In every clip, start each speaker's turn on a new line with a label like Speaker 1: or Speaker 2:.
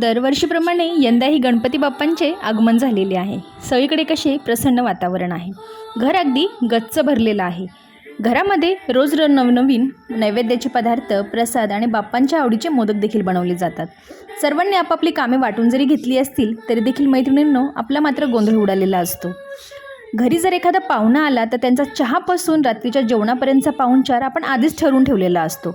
Speaker 1: दरवर्षीप्रमाणे यंदाही गणपती बाप्पांचे आगमन झालेले आहे. सगळीकडे कसे प्रसन्न वातावरण आहे. घर अगदी गच्च भरलेलं आहे. घरामध्ये रोज र नवनवीन नैवेद्याचे पदार्थ प्रसाद आणि बाप्पांच्या आवडीचे मोदक देखील बनवले जातात. सर्वांनी आपापली कामे वाटून जरी घेतली असतील तरी देखील मैत्रिणींनो आपला मात्र गोंधळ उडालेला असतो. घरी जर एखादा पाहुणा आला तर त्यांचा चहापासून रात्रीच्या जेवणापर्यंतचा पाहुणचार आपण आधीच ठरवून ठेवलेला असतो.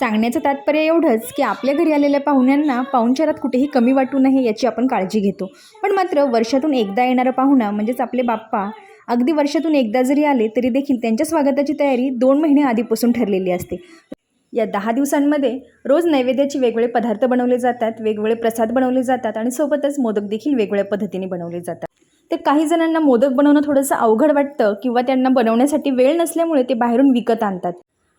Speaker 1: सांगण्याचं तात्पर्य एवढंच की आपल्या घरी आलेल्या पाहुण्यांना पाहुणचारात कुठेही कमी वाटू नये याची आपण काळजी घेतो. पण मात्र वर्षातून एकदा येणारा पाहुणा म्हणजेच आपले बाप्पा अगदी वर्षातून एकदा जरी आले तरी देखील त्यांच्या स्वागताची तयारी दोन महिने आधीपासून ठरलेली असते. या दहा दिवसांमध्ये रोज नैवेद्याचे वेगवेगळे पदार्थ बनवले जातात वेगवेगळे प्रसाद बनवले जातात आणि सोबतच मोदक देखील वेगवेगळ्या पद्धतीने बनवले जातात. तर काही जणांना मोदक बनवणं थोडंसं अवघड वाटतं किंवा त्यांना बनवण्यासाठी वेळ नसल्यामुळे ते बाहेरून विकत आणतात.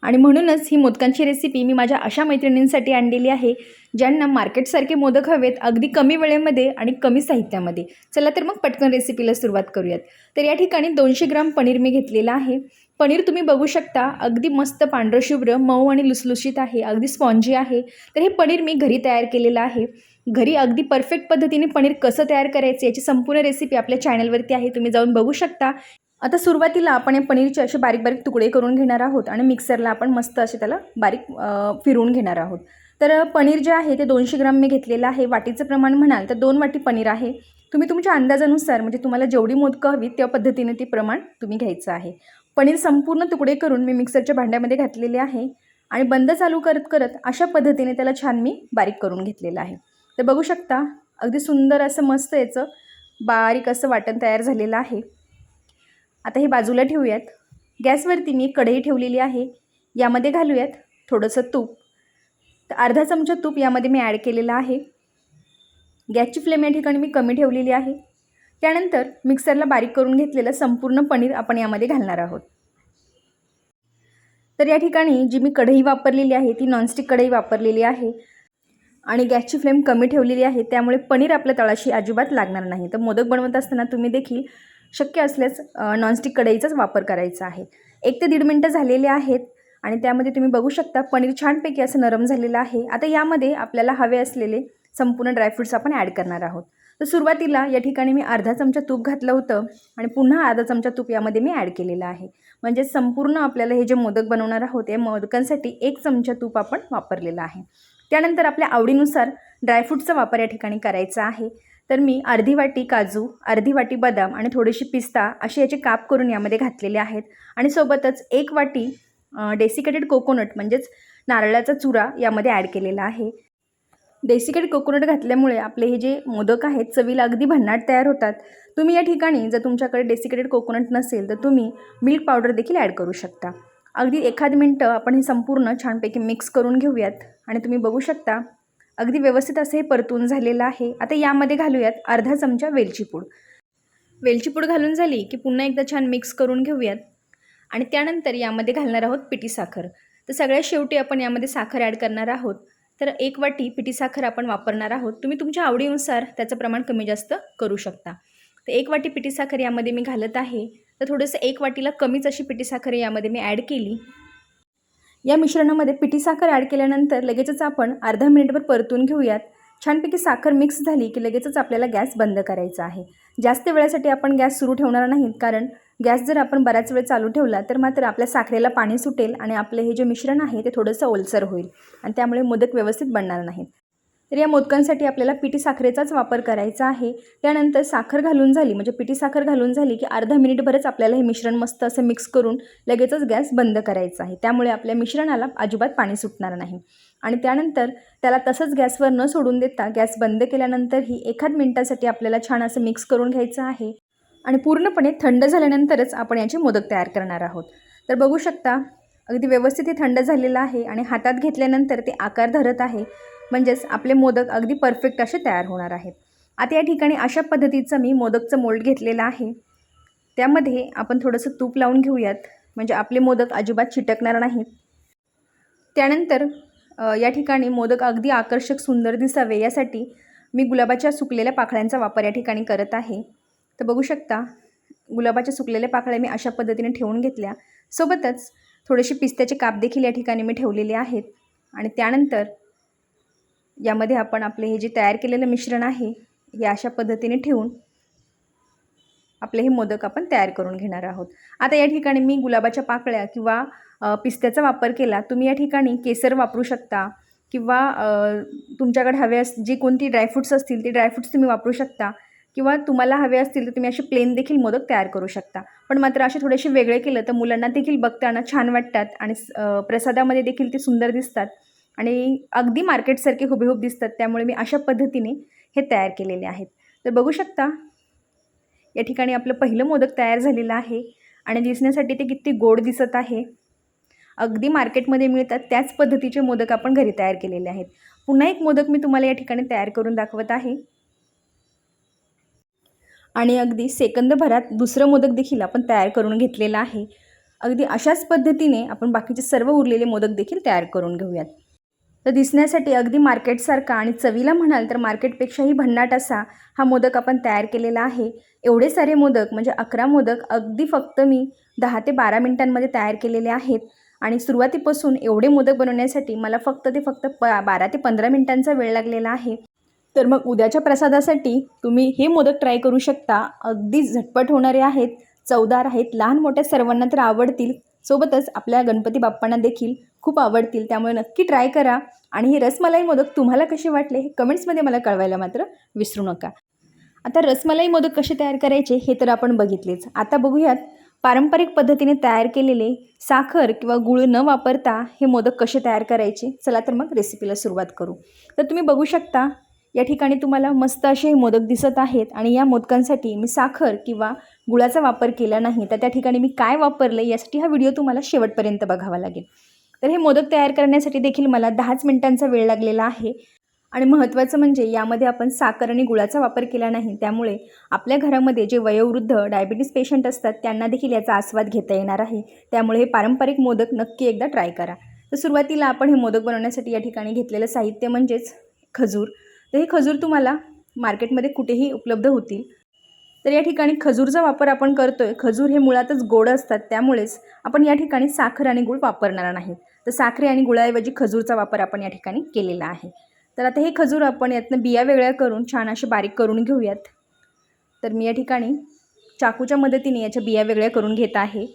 Speaker 1: आणि म्हणूनच ही मोदकांची रेसिपी मी माझ्या अशा मैत्रिणींसाठी आणलेली आहे ज्यांना मार्केटसारखे मोदक हवेत अगदी कमी वेळेमध्ये आणि कमी साहित्यामध्ये. चला तर मग पटकन रेसिपीला सुरुवात करूयात. तर या ठिकाणी दोनशे ग्राम पनीर मी घेतलेलं आहे. पनीर तुम्ही बघू शकता अगदी मस्त पांढरं शुभ्र मऊ आणि लुसलुशीत आहे अगदी स्पॉन्जी आहे. तर हे पनीर मी घरी तयार केलेलं आहे. घरी अगदी परफेक्ट पद्धतीने पनीर कसं तयार करायचं याची संपूर्ण रेसिपी आपल्या चॅनलवरती आहे तुम्ही जाऊन बघू शकता. आता सुरुवातीला आपण हे पनीरचे असे बारीक बारीक तुकडे करून घेणार आहोत आणि मिक्सरला आपण मस्त असे त्याला बारीक फिरवून घेणार आहोत. तर पनीर जे आहे ते दोनशे ग्राम मी घेतलेलं आहे. वाटीचं प्रमाण म्हणाल तर दोन वाटी पनीर आहे. तुम्ही तुमच्या अंदाजानुसार म्हणजे तुम्हाला जेवढी मोदकं हवी त्या पद्धतीने ती प्रमाण तुम्ही घ्यायचं आहे. पनीर संपूर्ण तुकडे करून मी मिक्सरच्या भांड्यामध्ये घातलेले आहे आणि बंद चालू करत करत अशा पद्धतीने त्याला छान मी बारीक करून घेतलेलं आहे. तर बघू शकता अगदी सुंदर असं मस्त याचं बारीक असं वाटण तयार झालेलं आहे. आता हे बाजूला ठेवूयात. गॅसवरती मी कढई ठेवलेली आहे. यामध्ये घालूयात थोडंसं तूप. तर अर्धा चमचा तूप यामध्ये मी ॲड केलेलं आहे. गॅसची फ्लेम या ठिकाणी मी कमी ठेवलेली आहे. त्यानंतर मिक्सरला बारीक करून घेतलेलं संपूर्ण पनीर आपण यामध्ये घालणार आहोत. तर या ठिकाणी जी मी कढई वापरलेली आहे ती नॉनस्टिक कढई वापरलेली आहे. आणि गॅसची फ्लेम कमी ठेवलेली आहे त्यामुळे पनीर आपल्या तळाशी अजिबात लागणार नाही. तर मोदक बनवत असताना तुम्ही देखील शक्य असल्यास नॉनस्टिक कढईचाच वापर करायचा आहे. एक ते दीड मिनटं झालेले आहेत आणि त्यामध्ये तुम्ही बघू शकता पनीर छानपैकी असं नरम झालेलं आहे. आता यामध्ये आपल्याला हवे असलेले संपूर्ण ड्रायफ्रूट्स आपण ॲड करणार आहोत. तर सुरुवातीला या ठिकाणी मी अर्धा चमचा तूप घातलं होतं आणि पुन्हा अर्धा चमचा तूप यामध्ये मी ॲड केलेलं आहे. म्हणजे संपूर्ण आपल्याला हे जे मोदक बनवणार आहोत या मोदकांसाठी एक चमचा तूप आपण वापरलेलं आहे. त्यानंतर आपल्या आवडीनुसार ड्रायफ्रूटचा वापर या ठिकाणी करायचा आहे. तर मी अर्धी वाटी काजू अर्धी वाटी बदाम आणि थोडीशी पिस्ता असे याचे काप करून यामध्ये घातलेले आहेत. आणि सोबतच एक वाटी डेसिकेटेड कोकोनट म्हणजेच नारळाचा चुरा यामध्ये ॲड केलेला आहे. डेसिकेटेड कोकोनट घातल्यामुळे आपले हे जे मोदक आहेत चवीला अगदी भन्नाट तयार होतात. तुम्ही या ठिकाणी जर तुमच्याकडे डेसिकेटेड कोकोनट नसेल तर तुम्ही मिल्क पावडर देखील ॲड करू शकता. अगदी एखाद मिनटं आपण हे संपूर्ण छानपैकी मिक्स करून घेऊयात आणि तुम्ही बघू शकता अगदी व्यवस्थित असं हे परतून झालेलं आहे. आता यामध्ये घालूयात अर्धा चमचा वेलची पूड. वेलची पूड घालून झाली की पुन्हा एकदा छान मिक्स करून घेऊयात. आणि त्यानंतर यामध्ये घालणार आहोत पिठी साखर. तर सगळ्यात शेवटी आपण यामध्ये साखर ॲड करणार आहोत. तर एक वाटी पिठी साखर आपण वापरणार आहोत. तुम्ही तुमच्या आवडीनुसार त्याचं प्रमाण कमी जास्त करू शकता. तर एक वाटी पिठी साखर यामध्ये मी घालत आहे. तर थोडंसं एक वाटीला कमीच अशी पिठी साखर यामध्ये मी ॲड केली. या मिश्रणामध्ये पिठी साखर ॲड केल्यानंतर लगेचच आपण अर्धा मिनिटभर परतून घेऊयात. छानपैकी साखर मिक्स झाली की लगेचच आपल्याला गॅस बंद करायचा आहे. जास्त वेळासाठी आपण गॅस सुरू ठेवणार नाहीत कारण गॅस जर आपण बराच वेळ चालू ठेवला तर मात्र आपल्या साखरेला पाणी सुटेल आणि आपलं हे जे मिश्रण आहे ते थोडंसं ओलसर होईल आणि त्यामुळे मोदक व्यवस्थित बनणार नाहीत. तर या मोदकांसाठी आपल्याला पिठी साखरेचाच वापर करायचा आहे. त्यानंतर साखर घालून झाली म्हणजे पिठी साखर घालून झाली की अर्धा मिनिटभरच आपल्याला हे मिश्रण मस्त असं मिक्स करून लगेचच गॅस बंद करायचा आहे. त्यामुळे आपल्या मिश्रणाला अजिबात पाणी सुटणार नाही. आणि त्यानंतर त्याला तसंच गॅसवर न सोडून देता गॅस बंद केल्यानंतरही एखाद मिनटासाठी आपल्याला छान असं मिक्स करून घ्यायचं आहे. आणि पूर्णपणे थंड झाल्यानंतरच आपण याचे मोदक तयार करणार आहोत. तर बघू शकता अगदी व्यवस्थित हे थंड झालेलं आहे आणि हातात घेतल्यानंतर ते आकार धरत आहे. म्हणजेच आपले मोदक अगदी परफेक्ट असे तयार होणार आहेत. आता या ठिकाणी अशा पद्धतीचं मी मोदकचं मोल्ड घेतलेलं आहे. त्यामध्ये आपण थोडंसं तूप लावून घेऊयात. म्हणजे आपले मोदक अजिबात चिटकणार नाहीत. त्यानंतर या ठिकाणी मोदक अगदी आकर्षक सुंदर दिसावे यासाठी मी गुलाबाच्या सुकलेल्या पाकळ्यांचा वापर या ठिकाणी करत आहे. तर बघू शकता गुलाबाच्या सुकलेल्या पाकळ्या मी अशा पद्धतीने ठेवून घेतल्या. सोबतच थोडेसे पिस्त्याचे काप देखील या ठिकाणी मी ठेवलेले आहेत. आणि त्यानंतर यामध्ये आपण आपले हे जे तयार केलेलं मिश्रण आहे हे अशा पद्धतीने ठेवून आपले हे मोदक आपण तयार करून घेणार आहोत. आता या ठिकाणी मी गुलाबाच्या पाकळ्या किंवा पिस्त्याचा वापर केला. तुम्ही या ठिकाणी केसर वापरू शकता किंवा तुमच्याकडे हवे अस जे कोणती ड्रायफ्रूट्स असतील ते ड्रायफ्रूट्स तुम्ही वापरू शकता. किंवा तुम्हाला हवे असतील तर तुम्ही असे प्लेन देखील मोदक तयार करू शकता. पण मात्र असे थोडेसे वेगळे केलं तर मुलांना देखील बघताना छान वाटतात आणि स- प्रसादामध्ये देखील ते सुंदर दिसतात. आणि अगदी मार्केटसारखे हुबेहूब दिसतात. त्यामुळे मी अशा पद्धतीने हे तयार केलेले आहेत. तर बघू शकता या ठिकाणी आपलं पहिलं मोदक तयार झालेलं आहे आणि दिसण्यासाठी ते किती गोड दिसत आहे. अगदी मार्केटमध्ये मिळतात त्याच पद्धतीचे मोदक आपण घरी तयार केलेले आहेत. पुन्हा एक मोदक मी तुम्हाला या ठिकाणी तयार करून दाखवत आहे. आणि अगदी सेकंदभरात दुसरं मोदक देखील आपण तयार करून घेतलेलं आहे. अगदी अशाच पद्धतीने आपण बाकीचे सर्व उरलेले मोदक देखील तयार करून घेऊयात. तर दिसण्यासाठी अगदी मार्केटसारखा आणि चवीला म्हणाल तर मार्केटपेक्षाही भन्नाट असा हा मोदक आपण तयार केलेला आहे. एवढे सारे मोदक म्हणजे अकरा मोदक अगदी फक्त मी दहा ते बारा मिनटांमध्ये तयार केलेले आहेत. आणि सुरुवातीपासून एवढे मोदक बनवण्यासाठी मला फक्त ते फक्त प बारा ते पंधरा मिनटांचा वेळ लागलेला आहे. तर मग उद्याच्या प्रसादासाठी तुम्ही हे मोदक ट्राय करू शकता. अगदी झटपट होणारे आहेत. चवदार आहेत. लहान मोठ्या सर्वांना तर आवडतील. सोबतच आपल्या गणपती बाप्पांना देखील खूप आवडतील. त्यामुळे नक्की ट्राय करा. आणि हे रसमलाई मोदक तुम्हाला कसे वाटले हे कमेंट्समध्ये मला कळवायला मात्र विसरू नका. आता रसमलाई मोदक कसे तयार करायचे हे तर आपण बघितलेच. आता बघूयात पारंपरिक पद्धतीने तयार केलेले साखर किंवा गुळ न वापरता हे मोदक कसे तयार करायचे? चला तर मग रेसिपीला सुरुवात करू. तर तुम्ही बघू शकता या ठिकाणी तुम्हाला मस्त असे हे मोदक दिसत आहेत आणि या मोदकांसाठी मी साखर किंवा गुळाचा वापर केला नाही. तर त्या ठिकाणी मी काय वापरले यासाठी हा व्हिडिओ तुम्हाला शेवटपर्यंत बघावा लागेल. तर हे मोदक तयार करण्यासाठी देखील मला दहाच मिनिटांचा वेळ लागलेला आहे. आणि महत्त्वाचं म्हणजे यामध्ये आपण साखर आणि गुळाचा वापर केला नाही. त्यामुळे आपल्या घरामध्ये जे वयोवृद्ध डायबिटीस पेशंट असतात त्यांना देखील याचा आस्वाद घेता येणार आहे. त्यामुळे हे पारंपरिक मोदक नक्की एकदा ट्राय करा. तर सुरुवातीला आपण हे मोदक बनवण्यासाठी या ठिकाणी घेतलेलं साहित्य म्हणजेच खजूर. तर हे खजूर तुम्हाला मार्केटमध्ये कुठेही उपलब्ध होतील. तर या ठिकाणी खजूरचा वापर आपण करतो आहे खजूर हे मुळातच गोड असतात. त्यामुळेच आपण या ठिकाणी साखर आणि गुळ वापरणार नाहीत. तर साखरे आणि गुळाऐवजी खजूरचा वापर आपण या ठिकाणी केलेला आहे. तर आता हे खजूर आपण यातनं बिया वेगळ्या करून छान असे बारीक करून घेऊयात. तर मी या ठिकाणी चाकूच्या मदतीने याच्या बिया वेगळ्या करून घेत आहे.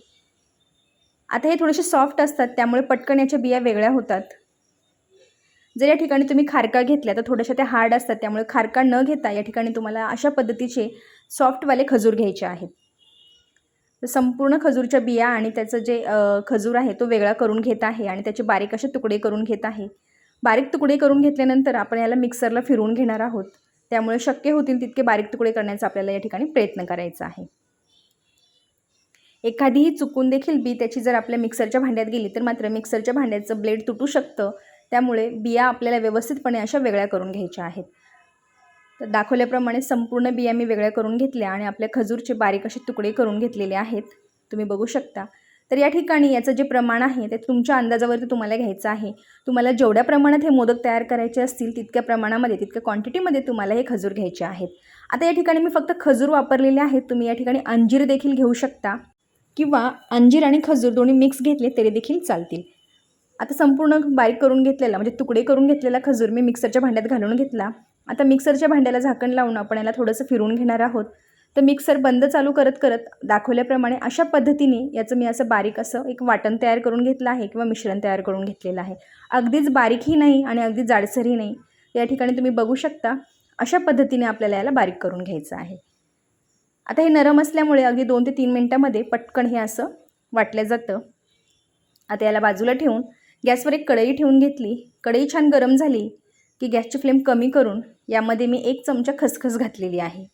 Speaker 1: आता हे थोडेसे सॉफ्ट असतात. त्यामुळे पटकन याच्या बिया वेगळ्या होतात. जर या ठिकाणी तुम्ही खारका घेतल्या तर थोड्याशा त्या हार्ड असतात. त्यामुळे खारका न घेता या ठिकाणी तुम्हाला अशा पद्धतीचे सॉफ्टवाले खजूर घ्यायचे आहेत. तर संपूर्ण खजूरच्या बिया आणि त्याचं जे खजूर आहे तो वेगळा करून घेत आहे आणि त्याचे बारीक असे तुकडे करून घेत आहे. बारीक तुकडे करून घेतल्यानंतर आपण याला मिक्सरला फिरवून घेणार आहोत. त्यामुळे शक्य होतील तितके बारीक तुकडे करण्याचा आपल्याला या ठिकाणी प्रयत्न करायचा आहे. एखादीही चुकून देखील बी त्याची जर आपल्या मिक्सरच्या भांड्यात गेली तर मात्र मिक्सरच्या भांड्याचं ब्लेड तुटू शकतं. त्यामुळे बिया आपल्याला व्यवस्थितपणे अशा वेगळ्या करून घ्यायच्या आहेत. तर दाखवल्याप्रमाणे संपूर्ण बिया मी वेगळ्या करून घेतल्या आणि आपल्या खजूरचे बारीक असे तुकडे करून घेतलेले आहेत. तुम्ही बघू शकता. तर या ठिकाणी याचं जे प्रमाण आहे ते तुमच्या अंदाजावरती तुम्हाला घ्यायचं आहे. तुम्हाला जेवढ्या प्रमाणात हे मोदक तयार करायचे असतील तितक्या प्रमाणामध्ये तितक्या क्वांटिटीमध्ये तुम्हाला हे खजूर घ्यायचे आहेत. आता या ठिकाणी मी फक्त खजूर वापरलेले आहेत. तुम्ही या ठिकाणी अंजीर देखील घेऊ शकता. किंवा अंजीर आणि खजूर दोन्ही मिक्स घेतले तरी देखील चालतील. आता संपूर्ण बारीक करून घेतलेला म्हणजे तुकडे करून घेतलेला खजूर मी मिक्सरच्या भांड्यात घालून घेतला. आता मिक्सरच्या भांड्याला झाकण लावून आपण याला थोडंसं फिरून घेणार आहोत. तर मिक्सर बंद चालू करत करत दाखवल्याप्रमाणे अशा पद्धतीने याचं मी असं बारीक असं एक वाटण तयार करून घेतलं आहे किंवा मिश्रण तयार करून घेतलेलं आहे. अगदीच बारीकही नाही आणि अगदी जाडसरही नाही. या ठिकाणी तुम्ही बघू शकता अशा पद्धतीने आपल्याला याला बारीक करून घ्यायचं आहे. आता हे नरम असल्यामुळे अगदी दोन ते तीन मिनटामध्ये पटकन हे असं वाटलं जातं. आता याला बाजूला ठेवून गॅसवर एक कढई ठेवून घेतली. कढई छान गरम झाली की गॅसची फ्लेम कमी करून यामध्ये मी एक चमचा खसखस घातलेली आहे.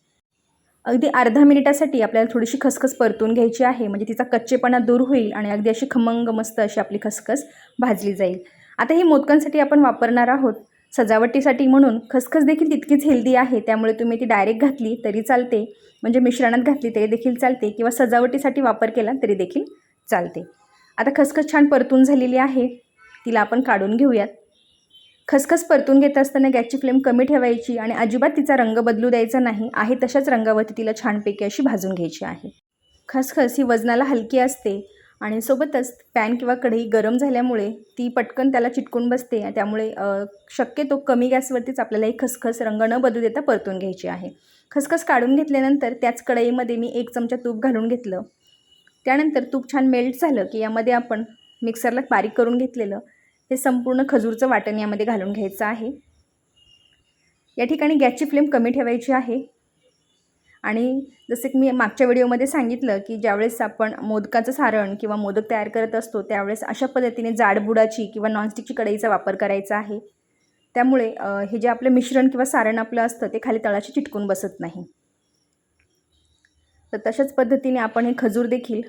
Speaker 1: अगदी अर्धा मिनिटासाठी आपल्याला थोडीशी खसखस परतून घ्यायची आहे. म्हणजे तिचा कच्चेपणा दूर होईल आणि अगदी अशी खमंग मस्त अशी आपली खसखस भाजली जाईल. आता ही मोदकांसाठी आपण वापरणार आहोत सजावटीसाठी म्हणून. खसखस देखील तितकीच हेल्दी आहे. त्यामुळे तुम्ही ती डायरेक्ट घातली तरी चालते. म्हणजे मिश्रणात घातली तरी देखील चालते. किंवा सजावटीसाठी वापर केला तरी देखील चालते. आता खसखस छान परतून झालेली आहे. तिला आपण काढून घेऊयात. खसखस परतून घेत असताना गॅसची फ्लेम कमी ठेवायची आणि अजिबात तिचा रंग बदलू द्यायचा नाही आहे तशाच रंगावरती तिला छानपैकी अशी भाजून घ्यायची आहे. खसखस ही वजनाला हलकी असते आणि सोबतच पॅन किंवा कढई गरम झाल्यामुळे ती पटकन त्याला चिटकून बसते. त्यामुळे शक्यतो कमी गॅसवरतीच आपल्याला ही खसखस रंग न बदलू देता परतून घ्यायची आहे. खसखस काढून घेतल्यानंतर त्याच कढईमध्ये मी एक चमचा तूप घालून घेतलं. त्यानंतर तूप छान मेल्ट झालं की यामध्ये आपण मिक्सरला बारीक करून घेतलेलं हे संपूर्ण खजूरचं वाटण यामध्ये घालून घ्यायचं आहे. या ठिकाणी गॅसची फ्लेम कमी ठेवायची आहे. आणि जसं की मी मागच्या व्हिडिओमध्ये सांगितलं की ज्यावेळेस आपण मोदकाचं सारण किंवा मोदक तयार करत असतो त्यावेळेस अशा पद्धतीने जाडबुडाची किंवा नॉनस्टिकची कढईचा वापर करायचा आहे. त्यामुळे हे जे आपलं मिश्रण किंवा सारण आपलं असतं ते खाली तळाशी चिटकून बसत नाही. तर तशाच पद्धतीने आपण हे खजूर देखील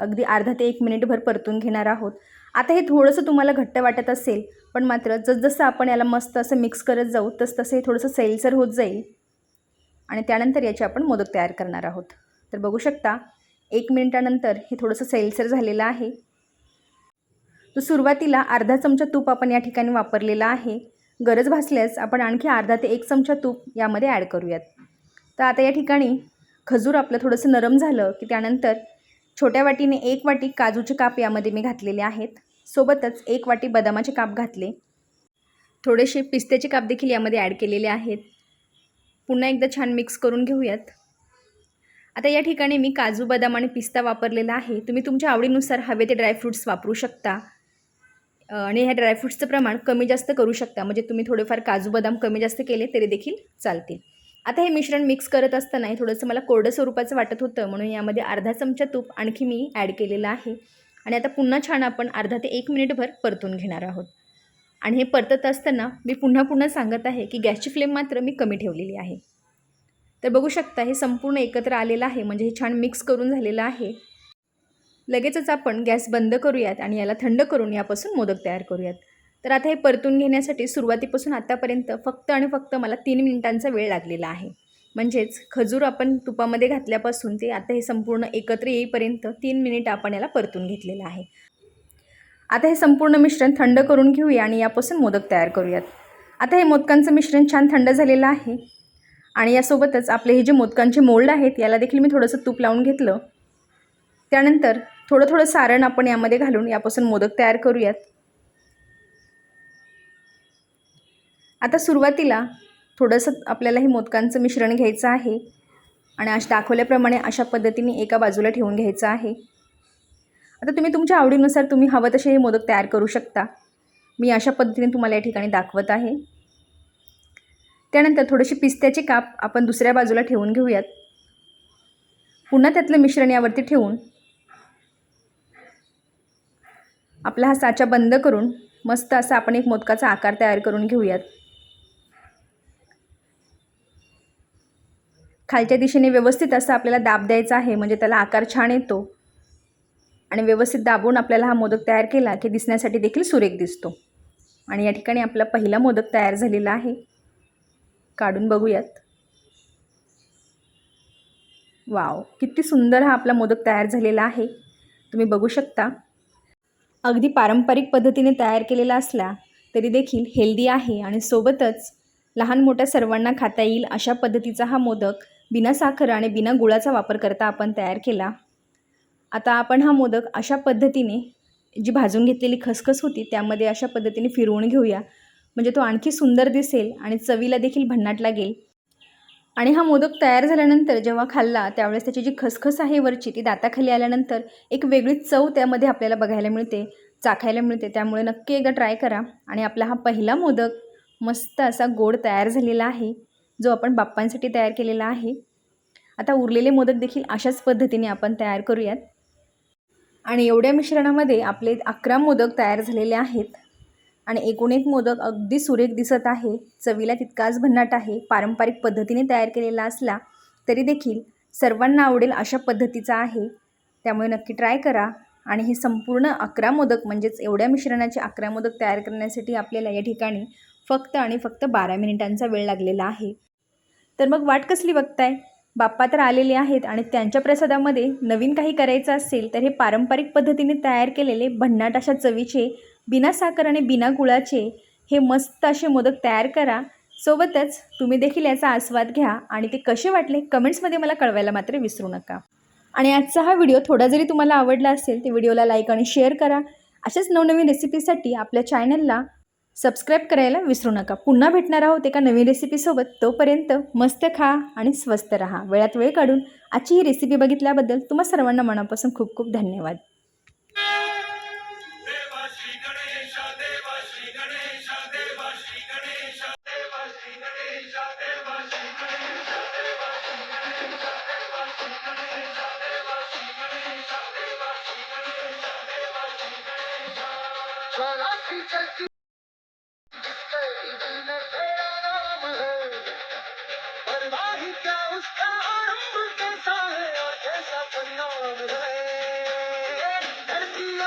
Speaker 1: अगदी अर्धा ते एक मिनिटभर परतून घेणार आहोत. आता हे थोडंसं तुम्हाला घट्ट वाटत असेल पण मात्र जसजसं आपण याला मस्त असं मिक्स करत जाऊ तस तसं हे थोडंसं सैलसर होत जाईल. आणि त्यानंतर याचे आपण मोदक तयार करणार आहोत. तर बघू शकता एक मिनिटानंतर हे थोडंसं सैलसर झालेलं आहे. तर सुरुवातीला अर्धा चमचा तूप आपण या ठिकाणी वापरलेला आहे. गरज भासल्यास आपण आणखी अर्धा ते एक चमचा तूप यामध्ये ॲड करूयात. तर आता या ठिकाणी खजूर आपलं थोडंसं नरम झालं की त्यानंतर छोट्या वाटीने एक वाटी काजूचे काप यामध्ये मी घातलेले आहेत. सोबतच एक वाटी बदामाचे काप घातले. थोडेसे पिस्त्याचे काप देखील यामध्ये ॲड केलेले आहेत. पुन्हा एकदा छान मिक्स करून घेऊयात. आता या ठिकाणी मी काजू बदाम आणि पिस्ता वापरलेला आहे. तुम्ही तुमच्या आवडीनुसार हवे ते ड्रायफ्रूट्स वापरू शकता. आणि ह्या ड्रायफ्रूट्सचं प्रमाण कमी जास्त करू शकता. म्हणजे तुम्ही थोडेफार काजू बदाम कमी जास्त केले तरी देखील चालतील. आता हे मिश्रण मिक्स करत असताना हे थोडंसं मला कोरडं स्वरूपाचं वाटत होतं म्हणून यामध्ये अर्धा चमचा तूप आणखी मी ॲड केलेलं आहे. आणि आता पुन्हा छान आपण अर्धा ते एक मिनिटभर परतून घेणार आहोत. आणि हे परतत असताना मी पुन्हा पुन्हा सांगत आहे की गॅसची फ्लेम मात्र मी कमी ठेवलेली आहे. तर बघू शकता हे संपूर्ण एकत्र आलेलं आहे म्हणजे हे छान मिक्स करून झालेलं आहे. लगेचच आपण गॅस बंद करूयात आणि याला थंड करून यापासून मोदक तयार करूयात. तर आता हे परतून घेण्यासाठी सुरुवातीपासून आत्तापर्यंत फक्त आणि फक्त मला तीन मिनिटांचा वेळ लागलेला आहे. म्हणजेच खजूर आपण तुपामध्ये घातल्यापासून ते आता हे संपूर्ण एकत्र येईपर्यंत तीन मिनिट आपण याला परतून घेतलेलं आहे. आता हे संपूर्ण मिश्रण थंड करून घेऊया आणि यापासून मोदक तयार करूयात. आता हे मोदकांचं मिश्रण छान थंड झालेलं आहे आणि यासोबतच आपले हे जे मोदकांचे मोल्ड आहेत याला देखील मी थोडंसं तूप लावून घेतलं. त्यानंतर थोडं थोडं सारण आपण यामध्ये घालून यापासून मोदक तयार करूयात. आता सुरुवातीला थोडंसं आपल्याला हे मोदकांचं मिश्रण घ्यायचं आहे आणि अशा दाखवल्याप्रमाणे अशा पद्धतीने एका बाजूला ठेवून घ्यायचं आहे. आता तुम्ही तुमच्या आवडीनुसार तुम्ही हवं तसे हे मोदक तयार करू शकता. मी अशा पद्धतीने तुम्हाला या ठिकाणी दाखवत आहे. त्यानंतर थोडेसे पिस्त्याचे काप आपण दुसऱ्या बाजूला ठेवून घेऊयात. पुन्हा त्यातलं मिश्रण यावरती ठेवून आपला हा साचा बंद करून मस्त असा आपण एक मोदकाचा आकार तयार करून घेऊयात. खालच्या दिशेने व्यवस्थित असा आपल्याला दाब द्यायचा आहे म्हणजे त्याला आकार छान येतो. आणि व्यवस्थित दाबून आपल्याला हा मोदक तयार केला की दिसण्यासाठी देखील सुरेख दिसतो. आणि या ठिकाणी आपला पहिला मोदक तयार झालेला आहे. काढून बघूयात. वाव किती सुंदर हा आपला मोदक तयार झालेला आहे. तुम्ही बघू शकता. अगदी पारंपरिक पद्धतीने तयार केलेला असला तरी देखील हेल्दी आहे आणि सोबतच लहान मोठ्या सर्वांना खाता येईल अशा पद्धतीचा हा मोदक बिना साखर आणि बिना गुळाचा वापर करता आपण तयार केला. आता आपण हा मोदक अशा पद्धतीने जी भाजून घेतलेली खसखस होती त्यामध्ये अशा पद्धतीने फिरवून घेऊया. म्हणजे तो आणखी सुंदर दिसेल आणि चवीला देखील भन्नाट लागेल. आणि हा मोदक तयार झाल्यानंतर जेव्हा खाल्ला त्यावेळेस त्याची जी खसखस आहे वरची ती दाताखाली आल्यानंतर एक वेगळीच चव त्यामध्ये आपल्याला बघायला मिळते चाखायला मिळते. त्यामुळे नक्की एकदा ट्राय करा. आणि आपला हा पहिला मोदक मस्त असा गोड तयार झालेला आहे. जो आपण बाप्पांसाठी तयार केलेला आहे. आता उरलेले मोदक देखील अशाच पद्धतीने आपण तयार करूयात. आणि एवढ्या मिश्रणामध्ये आपले अकरा मोदक तयार झालेले आहेत. आणि एकूण एक मोदक अगदी सुरेख दिसत आहे. चवीला तितकाच भन्नाट आहे. पारंपरिक पद्धतीने तयार केलेला असला तरी देखील सर्वांना आवडेल अशा पद्धतीचा आहे. त्यामुळे नक्की ट्राय करा. आणि हे संपूर्ण अकरा मोदक म्हणजेच एवढ्या मिश्रणाचे अकरा मोदक तयार करण्यासाठी आपल्याला या ठिकाणी फक्त आणि फक्त बारा मिनिटांचा वेळ लागलेला आहे. तर मग वाट कसली बघताय? बाप्पा तर आलेले आहेत आणि त्यांच्या प्रसादामध्ये नवीन काही करायचं असेल तर हे पारंपरिक पद्धतीने तयार केलेले भन्नाट अशा चवीचे बिना साखर आणि बिना गुळाचे हे मस्त असे मोदक तयार करा. सोबतच तुम्ही देखील याचा आस्वाद घ्या आणि ते कसे वाटले कमेंट्समध्ये मला कळवायला मात्र विसरू नका. आणि आजचा हा व्हिडिओ थोडा जरी तुम्हाला आवडला असेल तर व्हिडिओला लाईक आणि शेअर करा. अशाच नवनवीन रेसिपीसाठी आपल्या चॅनलला सबस्क्राईब करायला विसरू नका. पुन्हा भेटणार आहोत एका नवीन रेसिपीसोबत तोपर्यंत मस्त खा आणि स्वस्त राहा. वेळात वेळ काढून आजची ही रेसिपी बघितल्याबद्दल तुम्हा सर्वांना मनापासून खूप खूप धन्यवाद.